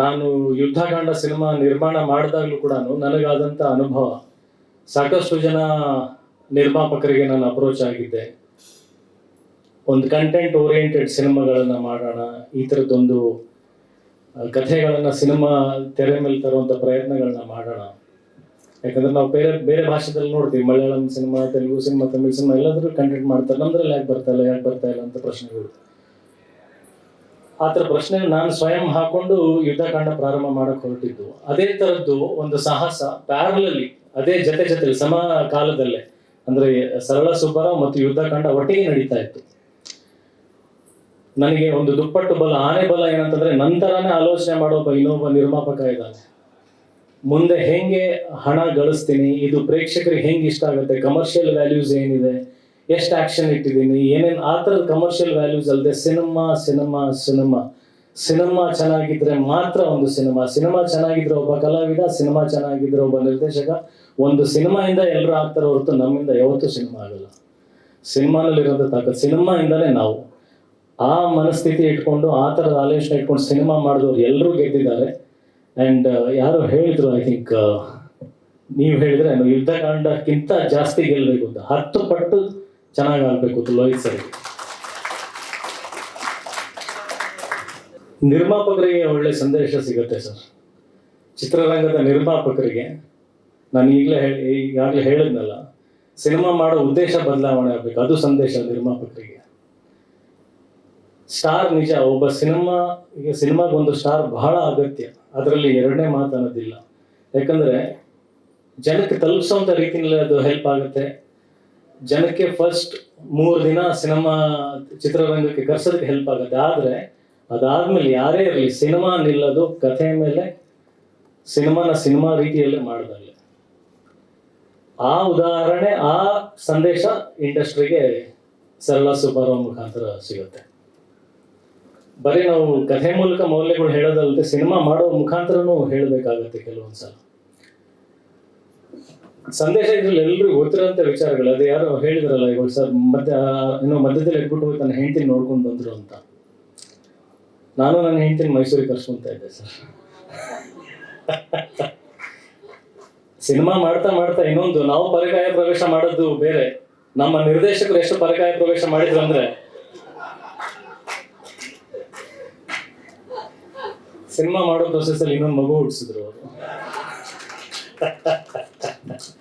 ನಾನು ಯುದ್ಧಕಾಂಡ ಸಿನಿಮಾ ನಿರ್ಮಾಣ ಮಾಡಿದಾಗಲೂ ಕೂಡ ನನಗಾದಂಥ ಅನುಭವ ಸಾಕಷ್ಟು ಜನ ನಿರ್ಮಾಪಕರಿಗೆ ನಾನು ಅಪ್ರೋಚ್ ಆಗಿದ್ದೆ. ಒಂದು ಕಂಟೆಂಟ್ ಓರಿಯೆಂಟೆಡ್ ಸಿನಿಮಾಗಳನ್ನ ಮಾಡೋಣ, ಈ ಥರದ್ದೊಂದು ಕಥೆಗಳನ್ನ ಸಿನಿಮಾ ತೆರೆ ಮೇಲೆ ತರುವಂಥ ಪ್ರಯತ್ನಗಳನ್ನ ಮಾಡೋಣ. ಯಾಕಂದ್ರೆ ನಾವು ಬೇರೆ ಬೇರೆ ಭಾಷೆದಲ್ಲಿ ನೋಡ್ತೀವಿ, Malayalam cinema, Telugu cinema, Tamil cinema, ಎಲ್ಲಾದ್ರೂ ಕಂಟೆಂಟ್ ಮಾಡ್ತಾರೆ, ನಮ್ದ್ರಲ್ಲಿ ಯಾಕೆ ಬರ್ತಾ ಇಲ್ಲ, ಯಾಕೆ ಬರ್ತಾ ಇಲ್ಲ ಅಂತ ಪ್ರಶ್ನೆಗಳು. ಆ ಥರ ಪ್ರಶ್ನೆ ನಾನು ಸ್ವಯಂ ಹಾಕೊಂಡು ಯುದ್ಧಕಾಂಡ ಪ್ರಾರಂಭ ಮಾಡಕ್ ಹೊರಟಿದ್ದು. ಅದೇ ತರದ್ದು ಒಂದು ಸಾಹಸ ಪ್ಯಾರಲಲ್ಲಿ ಅದೇ ಜತೆ ಜೊತೆ ಸಮ ಕಾಲದಲ್ಲೇ ಅಂದ್ರೆ ಸರಳ ಸುಬ್ಬರಾವ್ ಮತ್ತು ಯುದ್ಧಕಾಂಡ ಒಟ್ಟಿಗೆ ನಡೀತಾ ಇತ್ತು. ನನಗೆ ಒಂದು ದುಪ್ಪಟ್ಟು ಬಲ, ಆನೆ ಬಲ ಏನಂತಂದ್ರೆ ನಂತರನೇ ಆಲೋಚನೆ ಮಾಡೋ ಇನ್ನೊಬ್ಬ ನಿರ್ಮಾಪಕ ಇದ್ದಾನೆ. ಮುಂದೆ ಹೆಂಗೆ ಹಣ ಗಳಿಸ್ತೀನಿ, ಇದು ಪ್ರೇಕ್ಷಕರಿಗೆ ಹೆಂಗೆ ಇಷ್ಟ ಆಗುತ್ತೆ ಕಮರ್ಷಿಯಲ್ ವ್ಯಾಲ್ಯೂಸ್ ಏನಿದೆ ಎಷ್ಟು ಆಕ್ಷನ್ ಇಟ್ಟಿದ್ದೀನಿ. ಏನೇನು ಆ ಥರದ ಕಮರ್ಷಿಯಲ್ ವ್ಯಾಲ್ಯೂಸ್ ಅಲ್ಲದೆ ಸಿನಿಮಾ ಸಿನಿಮಾ ಸಿನಿಮಾ ಸಿನಿಮಾ ಚೆನ್ನಾಗಿದ್ರೆ ಮಾತ್ರ ಒಂದು ಸಿನಿಮಾ ಸಿನಿಮಾ ಚೆನ್ನಾಗಿದ್ರೆ ಒಬ್ಬ ಕಲಾವಿದ ಸಿನಿಮಾ ಚೆನ್ನಾಗಿದ್ರೆ ಒಬ್ಬ ನಿರ್ದೇಶಕ. ಒಂದು ಸಿನಿಮಾಯಿಂದ ಎಲ್ಲರೂ ಆಗ್ತಾರೆ ಹೊರತು ನಮ್ಮಿಂದ ಯಾವತ್ತೂ ಸಿನಿಮಾ ಆಗಲ್ಲ. ಸಿನಿಮಾನಲ್ಲಿರೋಂಥ ತಾಕತ್. ಸಿನಿಮಾಯಿಂದಲೇ ನಾವು. ಆ ಮನಸ್ಥಿತಿ ಇಟ್ಕೊಂಡು, ಆ ಥರದ ಆಲೋಚನೆ ಇಟ್ಕೊಂಡು ಸಿನಿಮಾ ಮಾಡಿದವ್ರು ಎಲ್ಲರೂ ಗೆದ್ದಿದ್ದಾರೆ. ಆ್ಯಂಡ್ ಯಾರು ಹೇಳಿದ್ರು ಐ ಥಿಂಕ್ ನೀವು ಹೇಳಿದ್ರೆ ಯುದ್ಧಕಾಂಡಕ್ಕಿಂತ ಜಾಸ್ತಿ ಗೆಲ್ಲಬೇಕು ಅಂತ. ಹತ್ತು ಪಟ್ಟು ಚೆನ್ನಾಗಿ ಆಗ್ಬೇಕು ಲೋಹಿತ್ ಸರ್. ನಿರ್ಮಾಪಕರಿಗೆ ಒಳ್ಳೆ ಸಂದೇಶ ಸಿಗುತ್ತೆ ಸರ್. ಚಿತ್ರರಂಗದ ನಿರ್ಮಾಪಕರಿಗೆ. ನಾನು ಈಗಲೇ ಹೇಳಿ, ಈಗಾಗಲೇ ಹೇಳಿದ್ನಲ್ಲ, ಸಿನಿಮಾ ಮಾಡೋ ಉದ್ದೇಶ ಬದಲಾವಣೆ ಆಗಬೇಕು. ಅದು ಸಂದೇಶ ನಿರ್ಮಾಪಕರಿಗೆ. ಸ್ಟಾರ್ ನಿಜ, ಒಬ್ಬ ಸಿನಿಮಾ, ಈಗ ಸಿನಿಮಾಗೊಂದು ಸ್ಟಾರ್ ಬಹಳ ಅಗತ್ಯ. ಅದರಲ್ಲಿ ಎರಡನೇ ಮಾತು ಅನ್ನೋದಿಲ್ಲ. ಯಾಕಂದ್ರೆ, ಜನಕ್ಕೆ ತಲುಪಿಸೋಂಥ ರೀತಿಯಲ್ಲಿ ಅದು ಹೆಲ್ಪ್ ಆಗುತ್ತೆ. ಜನಕ್ಕೆ ಫಸ್ಟ್ ಮೂರು ದಿನ ಸಿನಿಮಾ ಚಿತ್ರರಂಗಕ್ಕೆ ಕರ್ಸೋದಕ್ಕೆ ಹೆಲ್ಪ್ ಆಗುತ್ತೆ. ಆದರೆ ಅದಾದ್ಮೇಲೆ ಯಾರೇ ಇರಲಿ, ಸಿನಿಮಾ ನಿಲ್ಲೋದು ಕಥೆ ಮೇಲೆ, ಸಿನಿಮಾನ ಸಿನಿಮಾ ರೀತಿಯಲ್ಲೇ ಮಾಡೋದಲ್ಲಿ ಆ ಉದಾಹರಣೆ, ಆ ಸಂದೇಶ ಇಂಡಸ್ಟ್ರಿಗೆ ಸರಳ ಸುಬ್ಬಾರಾವ್ ಮುಖಾಂತರ ಸಿಗುತ್ತೆ. ಬರೀ ನಾವು ಕಥೆ ಮೂಲಕ ಮೌಲ್ಯಗಳು ಹೇಳೋದಲ್ಲದೆ ಸಿನಿಮಾ ಮಾಡೋ ಮುಖಾಂತರನೂ ಹೇಳಬೇಕಾಗುತ್ತೆ ಕೆಲವೊಂದ್ಸಲ. ಸಂದೇಶ ಇದ್ರಲ್ಲಿ ಎಲ್ರಿಗೂ ಗೊತ್ತಿರೋಂಥ ವಿಚಾರಗಳು, ಅದು ಯಾರು ಹೇಳಿದ್ರಲ್ಲ, ಇವಾಗ ಸರ್ ಮಧ್ಯ, ಏನೋ ಮಧ್ಯದಲ್ಲಿ ಇಟ್ಬಿಟ್ಟು ತನ್ನ ಹೆಂಡತಿನ ನೋಡ್ಕೊಂಡು ಬಂದ್ರು ಅಂತ. ನಾನು ನನ್ನ ಹೆಂಡತಿನ ಮೈಸೂರಿಗೆ ಕರ್ಸ್ಕೊಂತ ಇದ್ದೆ ಸರ್. ಸಿನಿಮಾ ಮಾಡ್ತಾ ಮಾಡ್ತಾ ಇನ್ನೊಂದು, ನಾವು ಪರಕಾಯ ಪ್ರವೇಶ ಮಾಡೋದು ಬೇರೆ. ನಮ್ಮ ನಿರ್ದೇಶಕರು ಎಷ್ಟು ಪರಕಾಯ ಪ್ರವೇಶ ಮಾಡಿದ್ರು ಅಂದ್ರೆ. ಸಿನಿಮಾ ಮಾಡೋ ಪ್ರೊಸೆಸ್ ಅಲ್ಲಿ ಇನ್ನೊಂದು ಮಗು ಹುಟ್ಟಿಸಿದ್ರು that's.